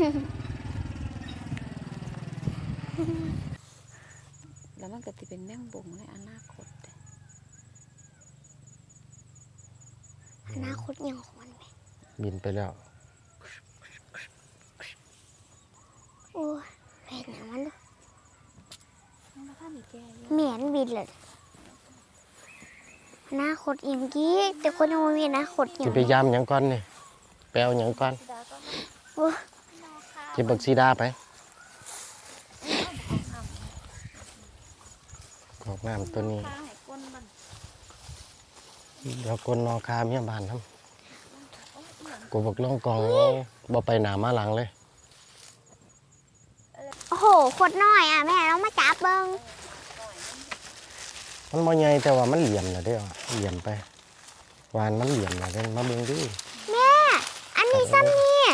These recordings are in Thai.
แล้วมันก็จะเป็นแมงบงในอนาคตเด้อนาคตยังของมันไหมบินไปแล้ว โอ้ยเห็นอย่างมันดูมันก็มีแก่เยอะเหมียนบินเลยอนาคตยังกี้ แต่คนยังไม่มีอนาคตยัจะงไปยามหยังก่อนนี่ไปเอาหยังก่อนดาก็โอ้ยเก็บบักซีดาไปออกน้ำตัวนี้ข้าให้ก้นมันเดี๋ยวกลนนอคาเมียบ้านทำกูบอกล่องกองบ่ไปหนามาหลังเลย โอ้โหโคตรน้อยอะแม่เรามาจับเบิ้งมันบ่ใหญ่แต่ว่ามันเหลี่ยมนะเด้อเหลี่ยมไปวานมันเหลี่ยมนะเด้อมาเบิ่งดิแม่ อันนี้ซ้ำนี่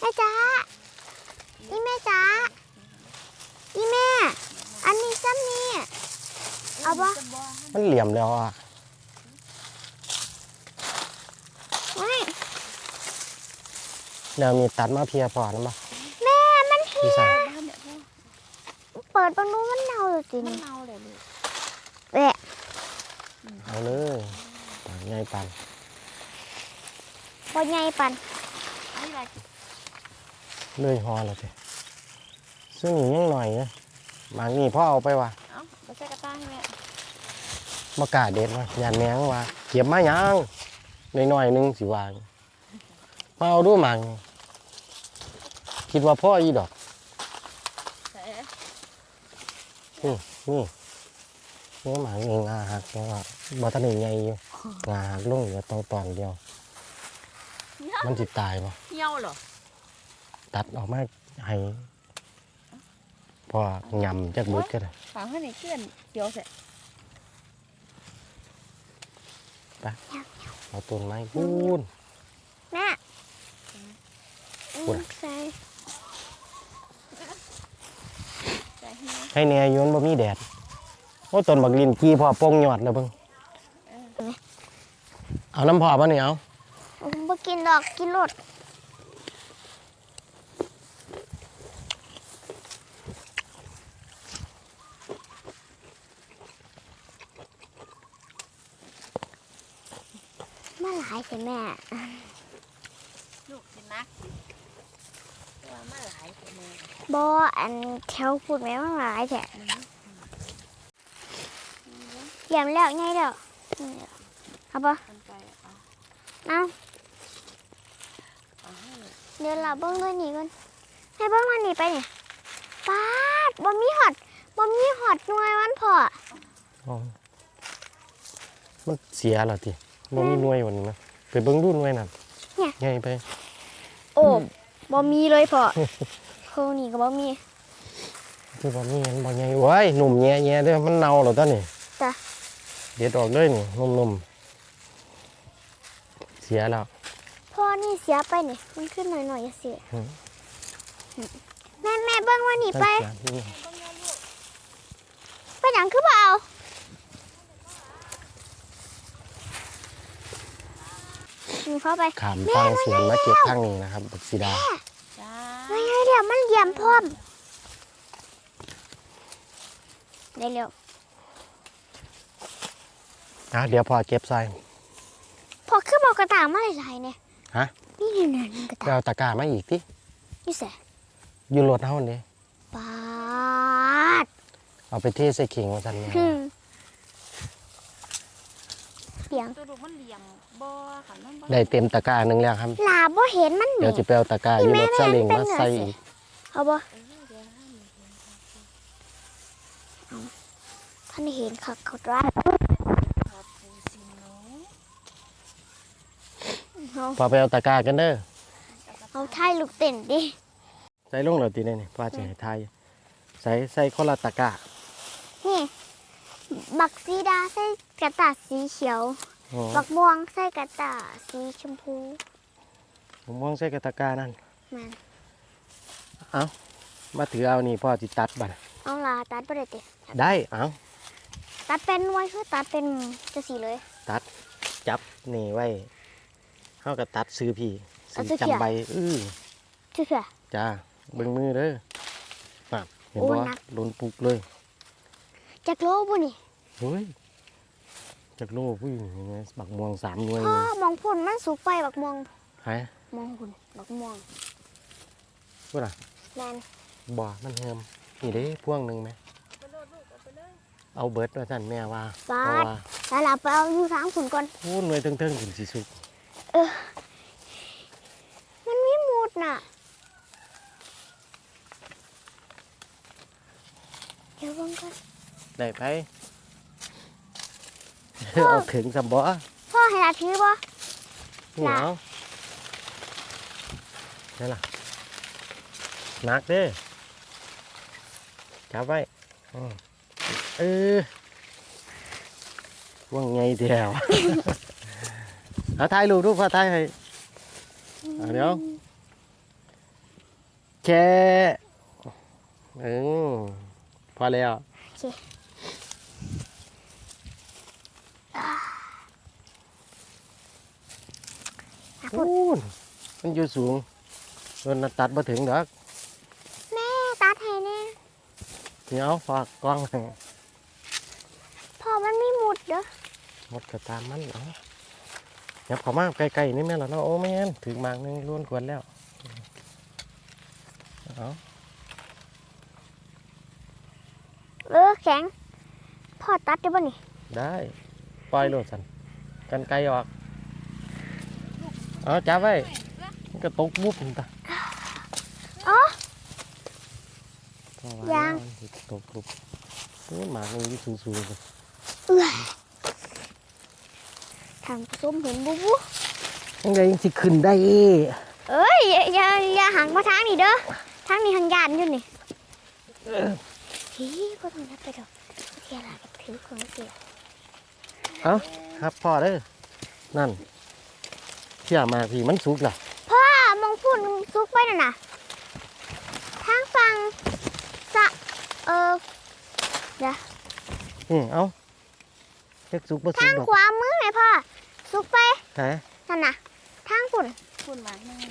แม่จ๋าอีแม่จ๋าอีแม่ อันนี้ซ้ำนี่ เอาปะจะบ่ให้มันเหลี่ยมแล้วอะเฮ้ยเดี๋ยวมีตัดมาเพียพอนะบ่แม่มันพี่สาวบ้านเนี่ยพ่อเปิดประตูมันเน่าเลยจริงมันเน่าเลยลูกแหวะเอาเลยปานใหญ่ปานพอใหญ่ปันอันนี้อะไรเลยฮอแล้วสิซึ่งนี่ยังหน่อยนะบางนี่พ่อเอาไปว่ะเอ้าไปใส่กระต้าให้แม่ มากล้าเด็ดว่ะยานแมงว่า เก็บมาหยังหน่อยๆหนึงสิวางมาเอาดูหมังคิดว่าพ่ออีดอกใส่นี่นี่นี่หมังเองอาหักเพราะว่าบ่ทันได้ใหญ่อยู่งาหักลงเหลือตอนตอนเดียว เหี่ยวมันสิตายบ่เหี่ยวเหรอตัดออกมาให้พอยำจักบุดก็ได้ ฝังให้ในเกี้ยนเขียวเสร็จ เอาต้นไม้พูนแม่พูดใส่ใส่ให้ให้แหน่อยมันบ่มีแดดโอ้ต้นบักลินกี้พอโป่งยอดแล้วเบิ่งเอาน้ำพอป่ะนี่เอาผมบ่กินดอกกินรดาหลายใช่แม่ลูกสินักตัวมาหลายตัวมือบออันแถวพูดแม่มาหลายแท้เยี่ยมแล้วไงแล้วนี่เอาปะมันไปเอาเอาเอาให้เดี๋ยวเราเบิ้งด้วยนี่ก่อนให้เบิ้งมันนี่ไปนี่ป๊าดบ่มีหอดบ่มีหอดหน่วยวันพอ อ๋อมันเสียแล้วติ บ่มีหน่วยวันนี้นะไปเบิ่งดูหน่วยนั่นใหญ่ไป โอ้บ่มีเลยพอโคนี่ก็บ่มี คือบ่มีมันบ่ใหญ่โอ้ยหนุ่มแย่ๆเด้อมันเน่าแล้วตอนนี้จ้ะเด็ดออกเลยนี่นุ่มๆเสียแล้วพ่อนี่เสียไปนี่มันขึ้นหน่อยๆอย่าเสียอืมแม่แม่เบิ้งว่านี่ไปเสียนี่ไปหยังคือบ่เอา นี่เข้าไปขามฟังสวนมาเก็บทางนี้นะครับบักสีดาจ้าไม่ไงเดี๋ยวมันเหลี่ยมพร้อมได้เร็วอะเดี๋ยวพอเก็บใส่พอขึ้นบอกกระต่างมาหลายๆเนี่ยฮะนี่นี่นี่นี่กระไปต่างเอาตะกร้ามาอีกตินี่แสอยู่รถเฮานี่ปาดเอาไปเทใส่เข่งว่าซั่นแม่หึ่ม เสียงตัวลูกมันเหลี่ยมบ่ขันมันบ่ได้เต็มตะกร้าหนึงแล้วครับลาบ่เห็นมันแหเดี๋ยวม่จะไปเอาตะกร้าอยู่รถซาเล้งมาใส่อีกเอาบ่เออเดี๋ยวให้มันเห็นท่านเห็นคักเขาร้ายขอบคุณสิหนูเอาพอไปเอาตะกร้ากันเด้อเอาท่ายลูกเต้นดิ ใส่ลงแล้วติได้นี่ว่าจะให้ทายใส่ใส่คนละตะกร้านี่ บักซีดาใส่กระต่ายสีเขียว อ๋อบักม่วงใส่กระต่ายสีชมพูผมมองใส่กระตะกร้านั่นมันเอามาถือเอานี่พ่อสิตัดบัดเอาลาตัดบ่ได้ติได้ เอาตัดเป็นไว้คือตัดเป็นจะสีเลย ตัดจับนี่ไว้เฮาก็ตัดซื้อพี่ซื้อเอาซื้อเขียจำใบอื้อเชื่อ จ้าเบิ่งมือเด้อน่ะเห็นโอ้บ่หนัก โดนปลุกเลย จักโลบ่นี่เฮ้ยจากโลผู้หญิงยังไงบักม่วงสามหน่วยพ่อเลยมองพุ่นมันสุกไปบักม่วงหายมองพุ่นบักม่วงพูดอะแมนบ่มันเฮิมนี่เด้พ่วงหนึ่งไหมไปโลดลูกเอาไปเลยเอาเบิดว่าท่านแม่ว่าปาเพราะดว่าแล้วเราไปเอาอยู่ทางพุ่นก่อนพูดหน่วยเทิงๆถึงสิสุกมันมีหมุดน่ะเดี๋ยวเบิ่งก่อน ได้ไปเอาถึงสำบ่พ่อให้ลาถือบ่นี่เอานี่ล่ะหนักเด้อจับไว้อืมเออว่าไงเดียวเอาถ่ายรูปรูปพอถ่ายให้อะเดี๋ยวแค่เออพอแล้ว อะ พุ่นพูนมันอยู่สูงมันน่ะตัดมาถึงดอกแม่ตัดให้แน่เดี๋ยวฝากกล้องให้พ่อมันมีหมุดเด้อหมดกระตามมันเอายับเข้ามาใกล้ๆนี่แม่นล่ะเนาะโอ้แม่นถึงมากหนึงล้วนควรแล้วเอาเออแข็งพ่อตัดได้บ่นี่ ได้ ปล่อยโลดสันกันไกลออก เอาจับไว้มันก็ตกบุบมันตาอ๋อเพราะว่ายังมันสิตกบุบโอ้ยหมากมันอยู่สูงๆเลยเอื้อยทางผสมเห็นบูบูยังไงยังสิขึ้นได้เอ้ยอย่าอย่าอย่าหันมาทางนี้เด้อทางนี้ทางยานอยู่นี่ฮีก็ต้องนับไปดอกเทียละกับถือของเสีย เอาครับพ่อเด้อนั่น เที่ยมาพี่มันสุกล่ะพ่อมองพุ่นซุกไปน่ะนะทางฟังสะเออนี่เอาเล็กสุกบ่สุทากงดอกขวามือไหมพ่อซุกไปแต่นั่นน่ะทางพุ่นคุณหมาแห้ง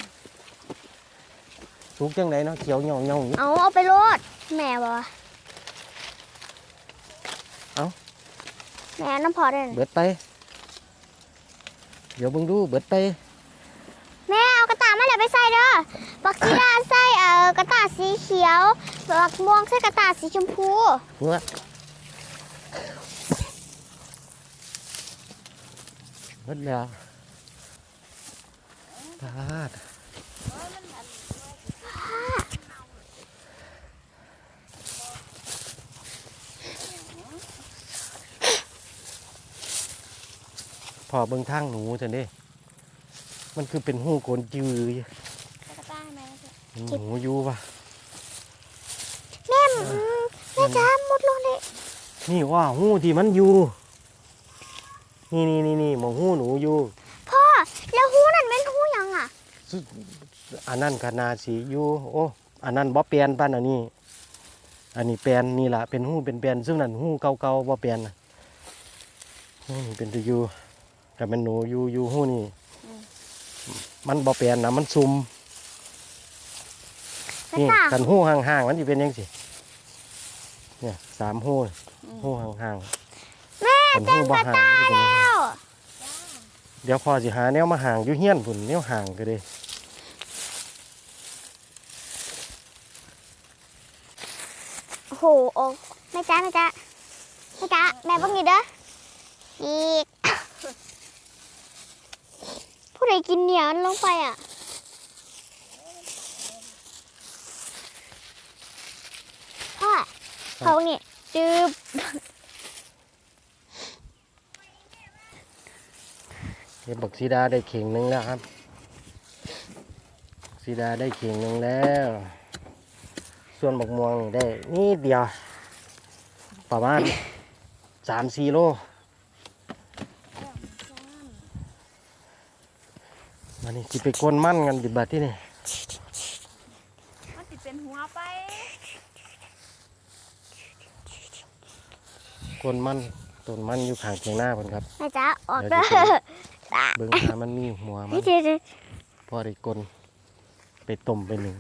สุกจังไดเนาะเขียวเหนียวเหนียวอยู่เอาเอาไปโลดแม่บ่เอ้าแม่น้ำพอได้น่ะเบิดไป เดี๋ยวเบิ่งดูเบิดไป ไปใส่เด้อบักซีดาใส่เอ่อกระต่ายสีเขียวบักม่วงใส่กระต่ายสีชมพูเมื่อเบิดแล้วตาดพอเบิ่งทางหนูจังเด้ มันคือเป็นหูโกนจืออยู่เอากระต่ายมาสิเห็นหนูอยู่ปะแม่อืมแม่จ้าหมดลงเลยนี่ว่าหูที่มันอยู่ นี่นี่นี่นี่หมองหูหนูอยู่ พ่อ แล้วหูนั่นเป็นหูหยังอะซุอันนั้นก็นาสีอยู่ โอ้ อันนั้นบ่เปลี่ยนปานอันนี้ อันนี้เปลี่ยนนี่ล่ะเป็นหูเป็นเปลี่ยนซึ่งนั่นหูเก่าๆบ่เปลี่ยนน่ะหูนี่เป็นตัวอยู่ก็เป็นหนูอยู่อยู่หูนี่ มันบ่เปลี่ยนนะมันซุ่มกระนี่ต่ายกันหูห่างๆมันสิเป็นจังซี่เนี่ยสามหูหูห่างๆแม่เป็นเต็หูมบ่กระห่างต่ามันสิเป็นจังซี่แล้วเดี๋ยวพอสิหาแนวมาห่างอยู่เฮียนพุ่นแนวห่างก็ได้โอ้โหโอ้แม่จ้าแม่จ้าแม่จ้าแม่เบังนี่เด้ออีก ผู้ใดกินเหนียวลงไปอะพ่อเขานี่จืบเห็นบอกสีดาได้เข่งหนึงแล้วครับสีดาได้เข่งหนึงแล้ว ส่วนบักม่วงนี่ได้นี่เดียว ประมาณสามสี่โลวันนี้ จิไปกวนมั่นกันดิบัดที่นี่มันสิเป็นหัวไปกวนมั่นต้นมันอยู่ข้างเทียงหน้าเพิ่นครับแม่จ้าออกเดี๋เด้ยวอจะเบิ่งหามันมีหัวมันเดี๋ยวเดี๋ยวพอได้กลนไปต้มไปหนึ่ง